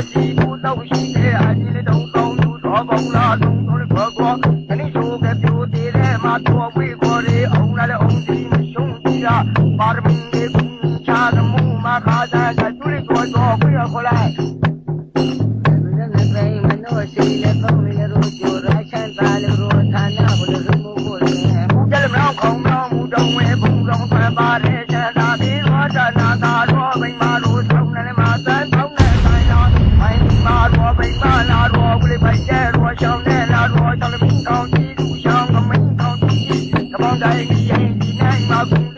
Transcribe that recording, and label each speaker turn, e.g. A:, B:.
A: ရဲ့ဒီကိုတော့ရှိတဲ့အမြင်တုံးကောင်းသူတော်ကောင်းလားသူတို့ခေါ်ကောခဏချိုးကပြိုသေးတယ်မှာတော်ဝေခေါ်ရေအောင်လည်းအောင်ဒီမရှုံးကြည့်တာပါရမီရဲ့ကူချာသမှုမှာခါသာကသူတို့တော်တော်ခွေခေါ်လိုက်ပါရဲချာသာပြီးတော့ဌာနသာတော့မိမာ about the Yankee, Yankee, Yankee,